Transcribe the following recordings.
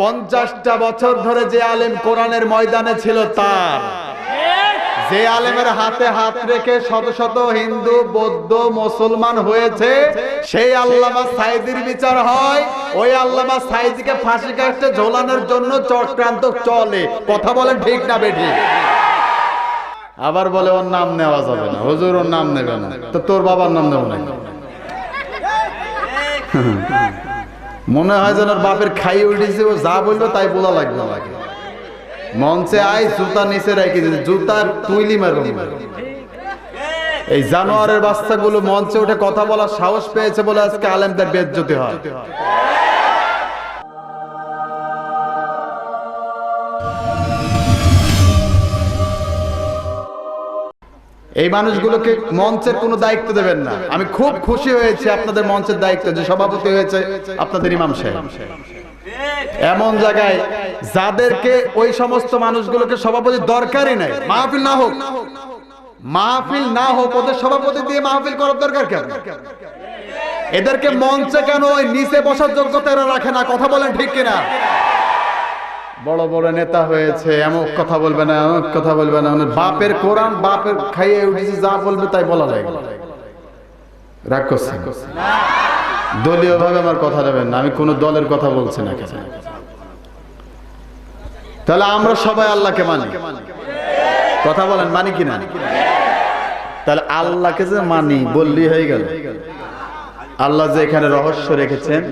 পঞ্চাশটা বছর ধরে যে আলেম কোরআনের ময়দানে ছিল তার। যে আলেমের হাতে হাত রেখে শত শত হিন্দু, বৌদ্ধ, মুসলমান হয়েছে, সেই আল্লামা সাইদির বিচার হয়। ওই আল্লামা সাইদিকে ফাঁসি কাটতে ঝোলানোর জন্য চক্রান্ত চলে। কথা বলেন ঠিক না বেঠিক আবার বলে ওর নাম নেওয়া যাবে না। হুজুর, ওর নাম নেবে না। তো তোর বাবার নাম নেব না মনে হয় যেন বাপের খাইয়ে উঠেছে, ও যা বলল তাই বলা লাগবে লাগে মঞ্চে আই জুতা নিচে রেখে জুতার তুইলি মারবো এই জানোয়ারের বাচ্চাগুলো মঞ্চে উঠে কথা বলার সাহস পেয়েছে বলে আজকে আলেমদের বেজ্জতি হয়। এই মানুষগুলোকে মঞ্চের কোনো দায়িত্ব দেবেন না। আমি খুব খুশি হয়েছি আপনাদের মঞ্চের দায়িত্ব, যে সভাপতি হয়েছে আপনাদের ইমাম সাহেব। এমন জায়গায় যাদেরকে ওই সমস্ত মানুষগুলোকে সভাপতি দরকারই নাই। মাহফিল না হোক। মাহফিল না হোক, ওদের সভাপতি দিয়ে মাহফিল করার দরকার কেন? এদেরকে মঞ্চে কেন ওই নিচে বসার যোগ্যতা এরা রাখে না? কথা বলেন ঠিক কিনা? বড় বড় নেতা হয়েছে, এমন কথা বলবে না, এমন কথা বলবে না। মানে বাপের কোরআন বাপের খাইয়ে উঠেছে, যা বলবে তাই বলা যায় রাগ করছে দলীয় ভাবে আমার কথা নেবেন না, আমি কোনো দলের কথা বলছি না তাহলে আমরা সবাই আল্লাহকে মানি। কথা বলেন, মানি কি কিনা? তাহলে আল্লাহকে যে মানি বললি হয়ে গেল। আল্লাহ যে এখানে রহস্য রেখেছেন,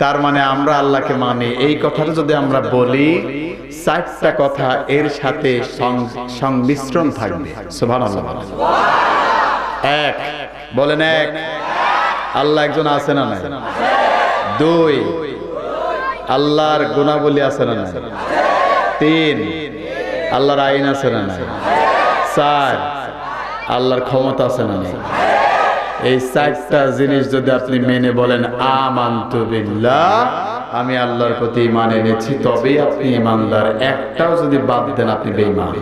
তার মানে আমরা আল্লাহকে মানি। এই কথাটা যদি আমরা বলি চারটা কথা এর সাথে সংমিশ্রণ থাকবে। এক, বলেন এক, আল্লাহ একজন আছে না নাই? দুই, আল্লাহর গুণাবলী আছে না নাই? তিন, আল্লাহর আইন আছে না নাই? চার, আল্লাহর ক্ষমতা আছে না নাই? এই চারটা জিনিস যদি আপনি মেনে বলেন, আমান্তু বিল্লাহ, আমি আল্লাহর প্রতি ইমান এনেছি, তবেই আপনি ইমানদার। একটাও যদি বাদ দেন, আপনি বেঈমান।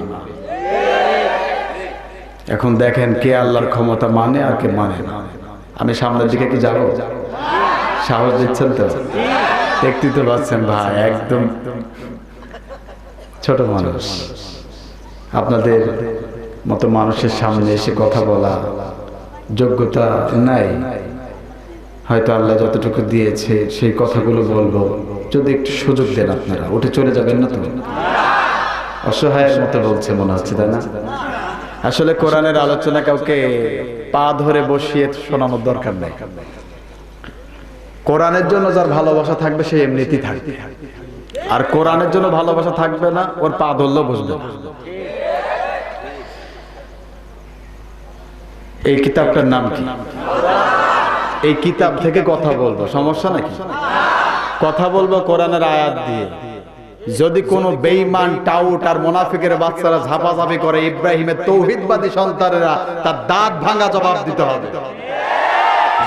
এখন দেখেন কে আল্লাহর ক্ষমতা মানে আর কে মানে না। আমি সামনের দিকে কি যাব? সাহস দিচ্ছেন তো? দেখতে তো পাচ্ছেন ভাই, একদম ছোট মানুষ। আপনাদের মতো মানুষের সামনে এসে কথা বলা যোগ্যতা নাই। হয়তো আল্লাহ যতটুকু দিয়েছে সেই কথাগুলো বলব। যদি একটু সুযোগ দেন আপনারা, উঠে চলে যাবেন না তো? অসহায়ের মতো বলছে মনে হচ্ছে, তাই না? আসলে কোরআনের আলোচনা কাউকে পা ধরে বসিয়ে শোনানোর দরকার নেই। কোরআনের জন্য যার ভালোবাসা থাকবে, সে এমনিতেই থাকবে। আর কোরআনের জন্য ভালোবাসা থাকবে না, ওর পা ধরলেও বুঝবে না। এই কিতাবটার নাম কি? এই কিতাব থেকে কথা বলব, সমস্যা নাকি? কথা বলব কোরআনের আয়াত দিয়ে। যদি কোনো বেঈমান, টাউট আর মোনাফিকের বাচ্চারা ঝাপাঝাপি করে ইব্রাহিমের তৌহিদবাদী সন্তানেরা, তার দাঁত ভাঙা জবাব দিতে হবে।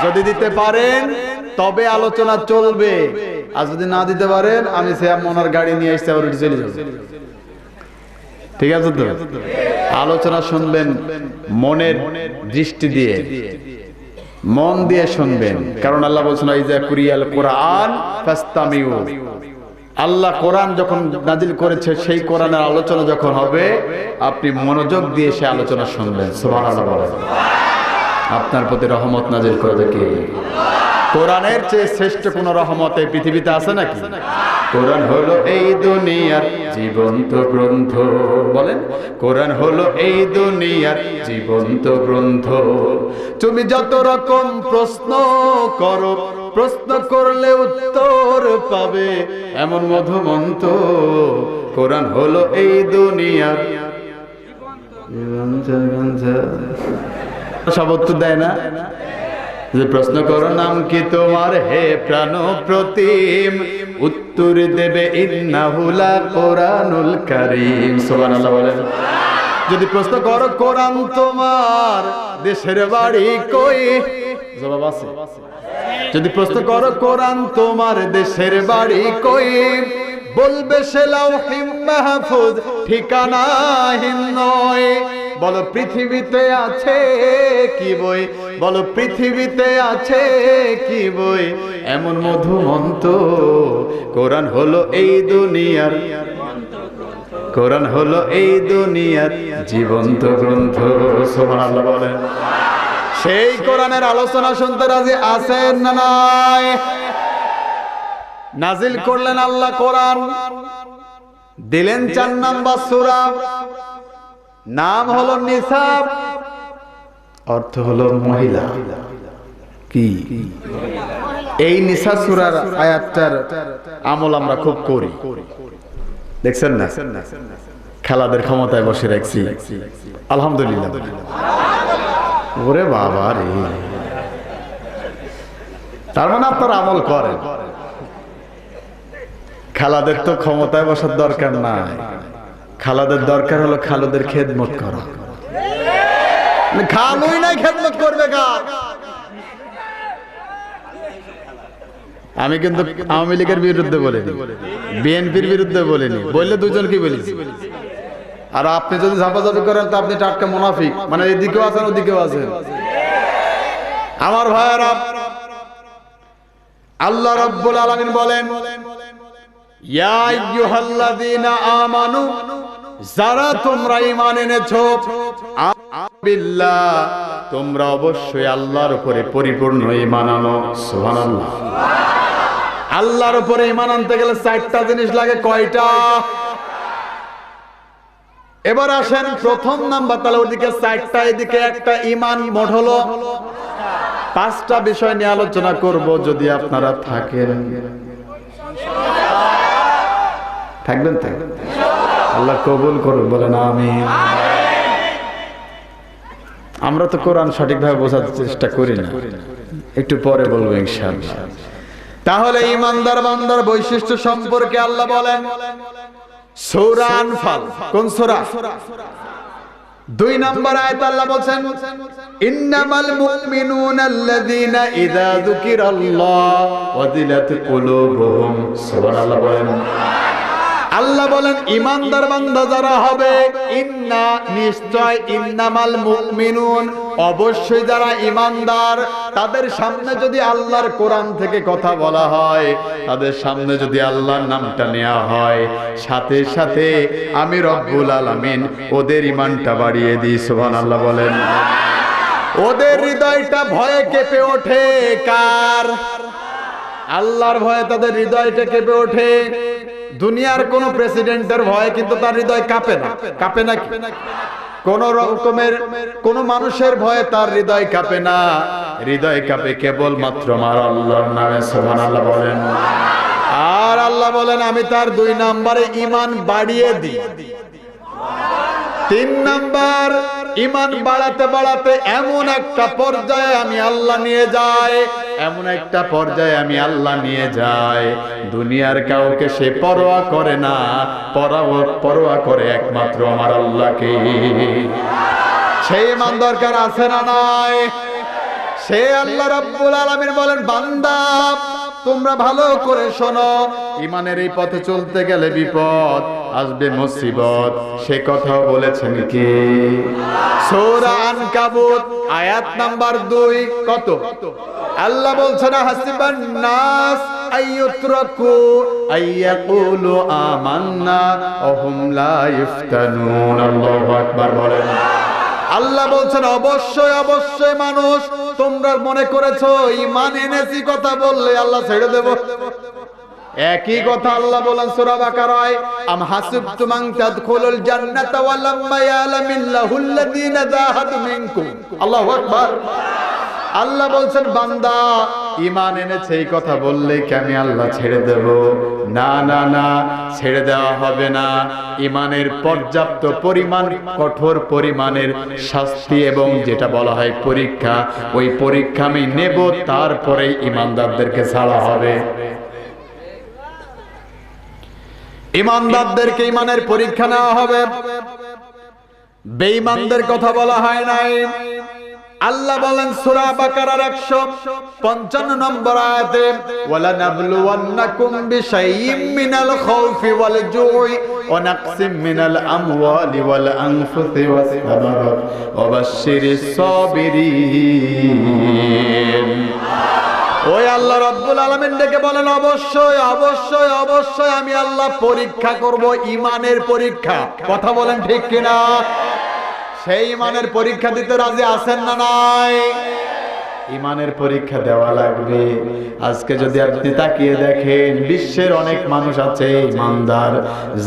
যদি দিতে পারেন, তবে আলোচনা চলবে। আর যদি না দিতে পারেন, আমি সে মনার গাড়ি নিয়ে এসে আবার চলে যাব। ঠিক আছে তো? আলোচনা শুনবেন, মনের দৃষ্টি দিয়ে, মন দিয়ে শুনবেন। কারণ আল্লাহ বলছেন কুরিয়াল কোরআন আল্লাহ কোরআন যখন নাজিল করেছে, সেই কোরআনের আলোচনা যখন হবে, আপনি মনোযোগ দিয়ে সে আলোচনা শুনবেন। বলেন। আপনার প্রতি রহমত নাজিল করবে কে কোরআনের চেয়ে শ্রেষ্ঠ কোন রহমত এই পৃথিবীতে আছে নাকি? কোরআন হলো এই দুনিয়ার জীবন্ত গ্রন্থ। বলেন, কোরআন হলো এই দুনিয়ার জীবন্ত গ্রন্থ। তুমি যত রকম প্রশ্ন করো, প্রশ্ন করলে উত্তর পাবে এমন মধুমন্ত। কোরআন হলো এই দুনিয়ার সব উত্তর দেয় না? যে প্রশ্ন করো, নাম কি তোমার? হে প্রাণ প্রতিম উত্তর দেবে ইন্নাহুলা কোরআনুল কারীম। সুবহানাল্লাহ বলেন। যদি প্রশ্ন করো, কোরআন তোমার, দেশের বাড়ি কই? জবাব আছে। যদি প্রশ্ন করো, কোরআন তোমার, দেশের বাড়ি কই? বলবে সে লাউহিম মাহফুজ, ঠিকানাহীন নয়। বলো পৃথিবীতে আছে কি বই? বলো পৃথিবীতে আছে কি বই? এমন মধু মন্ত কোরআন হলো এই দুনিয়ার। কোরআন হলো এই দুনিয়ার জীবন্ত গ্রন্থ। বলেন। সেই কোরআনের আলোচনা শুনতে রাজি আছেন না নাই? নাজিল করলেন আল্লাহ কোরআন। দিলেন চার নাম্বার সূরা। নাম হলো নিসাব, অর্থ হলো মহিলা। কি? এই নিসা সূরার আয়াতটার আমল আমরা খুব করি। দেখছেন না? খেলাদের ক্ষমতায় বসে রাখছি। আলহামদুলিল্লাহ। ওরে বাবা রে। তার মানে আপনার আমল করেন। খেলাদের তো ক্ষমতায় বসার দরকার নাই। খালাদের দরকার হলো খালুদের খেদমত করা। খালুই নাই খেদমত করবে কার? আমি কিন্তু আওয়ামী লীগের বিরুদ্ধে বলিনি। বিএনপির বিরুদ্ধে বলিনি। বললে দুজন কি বলেছি আর আপনি যদি ঝাপাঝাপি করেন, তো আপনি টাটকা মুনাফিক। মানে এদিকেও আছেন, ওদিকেও আছেন। আমার ভাইয়েরা, আল্লাহ রাব্বুল আলামিন বলেন, ইয়া আইয়ুহাল্লাযীনা আমানু যারা তোমরা ইমান এনেছ বিল্লাহ তোমরা অবশ্যই আল্লাহর উপরে পরিপূর্ণ ঈমান আনো, সুবহানাল্লাহ। আল্লাহর উপরে ইমান আনতে গেলে চারটা জিনিস লাগে, কয়টা? এবার আসেন প্রথম নাম্বার, তাহলে ওদিকে চারটা, এদিকে একটা, ঈমান মোট হলো। পাঁচটা বিষয় নিয়ে আলোচনা করব যদি আপনারা থাকেন। থাকবেন তো আল্লাহ কবুল করুন বলেন আমি আমরা তো কোরআন সঠিকভাবে বোঝার চেষ্টা করি না। একটু পরে বলব তাহলে ইমানদার বান্দার বৈশিষ্ট্য সম্পর্কে আল্লাহ বলেন, সূরা আনফাল, কোন সূরা? দুই নম্বর আয়াত আল্লাহ বলেন ইন্নামাল মুমিনুনা আল্লাযীনা ইযা যুকিরাল্লাহ ওয়াজিলাত কুলুবুহুম। সুবহানাল্লাহ বলেন। আল্লাহ বলেন, ইমানদার বান্দা যারা হবে, ইন্না, নিশ্চয় ইন্নামাল মুমিনুন। অবশ্যই যারা ইমানদার, তাদের সামনে যদি আল্লাহর কোরআন থেকে কথা বলা হয়, তাদের সামনে যদি আল্লাহর নামটা নেওয়া হয়, সাথে সাথে আমি রব্বুল আলামিন ওদের ইমানটা বাড়িয়ে দিই, সুবহানাল্লাহ বলেন। ওদের হৃদয়টা ভয়ে কেঁপে ওঠে। কার? আল্লাহর ভয়ে তাদের হৃদয়টা কেঁপে ওঠে। দুনিয়ার কোন প্রেসিডেন্টের ভয়ে কিন্তু তার হৃদয় কাঁপে না। কাঁপে না। কোন রকমের কোন মানুষের ভয়ে তার হৃদয় কাঁপে না। হৃদয় কাঁপে কেবল মাত্র আমার আল্লাহর নামে সুবহানাল্লাহ বলেন। আর আল্লাহ বলেন আমি তার দুই নম্বরে ইমান বাড়িয়ে দিই। তিন নাম্বার ইমান বাড়াতে বাড়াতে এমন একটা পর্যায়ে আমি আল্লাহ নিয়ে যাই এমন একটা পর্যায়ে আমি আল্লাহ নিয়ে যাই। দুনিয়ার কাউকে সে পরোয়া করে না। পরোয়া করে একমাত্র আমার আল্লাহকে সেই মান দরকার আছে না নাই? সে আল্লাহ রাব্বুল আলামিন বলেন, বান্দা, তোমরা ভালো করে শোনো ইমানের এই পথে চলতে গেলে বিপদ, আসবে মুসিবত। সে কথা বলেছেন কি? সূরা আনকাবুত, আয়াত নাম্বার 2 কত? আল্লাহ বলছেন, হাসিবান নাস, আইয়ুতরাকু, আইয়াকুলু আমান্না, ওহুম লা ইফতানুন। আল্লাহু আকবার বলেন। আল্লাহ বলছেন, অবশ্যই অবশ্যই মানুষ, তোমরা মনে করেছ ইমান এনেছি কথা বললে আল্লাহ ছেড়ে দেব? একই কথা আল্লাহ বলেন, সূরা বাকারায় আম হাসিবতুম আন তাদখুলুল জান্নাতা ওয়া লাম্মা ইয়ালামিল্লাহুল আল্লাযীনা জাহাদু মিনকুম। আল্লাহু আকবার। আল্লাহ বলছেন, বান্দা ইমান এনেছে এই কথা বললে কি আমি আল্লাহ ছেড়ে দেব? না না না, ছেড়ে দেওয়া হবে না। ইমানের পর্যাপ্ত পরিমাণ, কঠোর পরিমাণের শাস্তি এবং যেটা বলা হয় পরীক্ষা, ওই পরীক্ষা আমি নেব তারপরে ইমানদারদেরকে ছাড়া হবে। ইমানদারদেরকে ইমানের পরীক্ষা নেওয়া হবে। বেঈমানদের কথা বলা হয় নাই। আল্লাহ বলেন সূরা বাকারার 155 নম্বর আয়াতে ওয়ালা নাবলুওয়ান্নাকুম বিশাইয়্যিম মিনাল খাউফি ওয়াল জুই ওয়া নাকসিম মিনাল আমওয়ালি ওয়াল আনফুসি ওয়াস সামারাত সাবিরিন। ওই আল্লাহ রব্বুল ডেকে বলেন, অবশ্যই অবশ্যই অবশ্যই আমি আল্লাহ পরীক্ষা করব ইমানের পরীক্ষা। কথা বলেন ঠিক কিনা? সেই ইমানের পরীক্ষা দিতে রাজি আছেন না নাই? ইমানের পরীক্ষা দেওয়া লাগবে। আজকে যদি আপনি তাকিয়ে দেখেন, বিশ্বের অনেক মানুষ আছে, ইমানদার,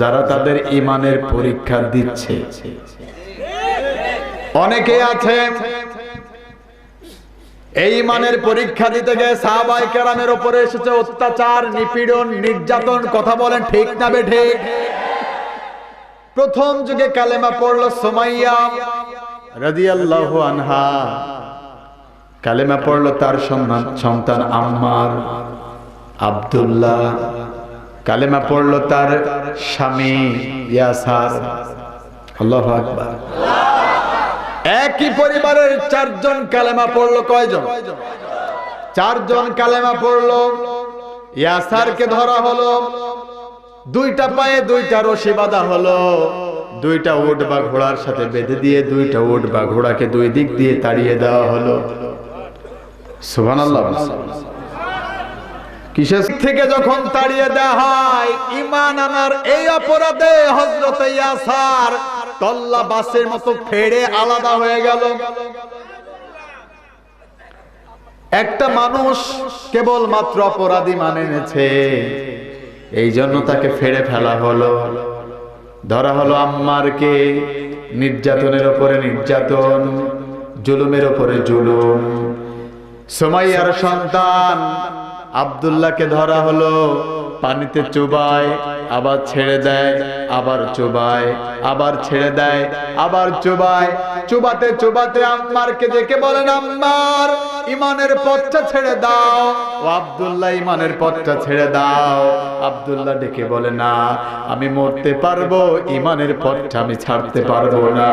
যারা তাদের ইমানের পরীক্ষা দিচ্ছে। অনেকে আছে, এই মানের পরীক্ষা দিতে গিয়ে সাহাবাই কেরামের উপরে এসেছে অত্যাচার, নিপীড়ন, নির্যাতন, কথা বলেন ঠিক না বে ঠিক? প্রথম যুগে কালেমা পড়ল সোমাইয়া রাদিয়াল্লাহু আনহা। কালেমা পড়ল তার সন্তান সন্তান আম্মার আব্দুল্লাহ। কালেমা পড়ল তার স্বামী ইয়াসার। আল্লাহু আকবার। একই পরিবারের চারজন কালেমা পড়ল কয়জন? চারজন কালেমা পড়ল। ইয়াসারকে ধরা হলো দুইটা পায়ে দুইটা রশি বাঁধা হলো। দুইটা উট বা ঘোড়ার সাথে বেঁধে দিয়ে দুইটা উট বা ঘোড়াকে দুই দিক দিয়ে তাড়িয়ে দেওয়া হলো। যখন ইমান এই অপরাধে মতো ফেড়ে আলাদা হয়ে গেল। একটা মানুষ কেবল মাত্র অপরাধী মানে এই জন্য তাকে ফেড়ে ফেলা হলো। ধরা হলো আম্মারকে। নির্যাতনের ওপরে নির্যাতন, জুলুমের ওপরে জুলুম। সোমাইয়ার সন্তান আব্দুল্লাহকে ধরা হলো। পানিতে চুবায়, আবার ছেড়ে দেয়, আবার চুবায়, আবার ছেড়ে দেয়, আবার চুবায়। চুবাতে চুবাতে আম্মারকে দেখে বলেন, আম্মার, ইমানের পথটা ছেড়ে দাও। ও আব্দুল্লাহ, ইমানের পথটা ছেড়ে দাও। আব্দুল্লাহ ডেকে বলে, না, আমি মরতে পারব, ইমানের পথটা আমি ছাড়তে পারব না।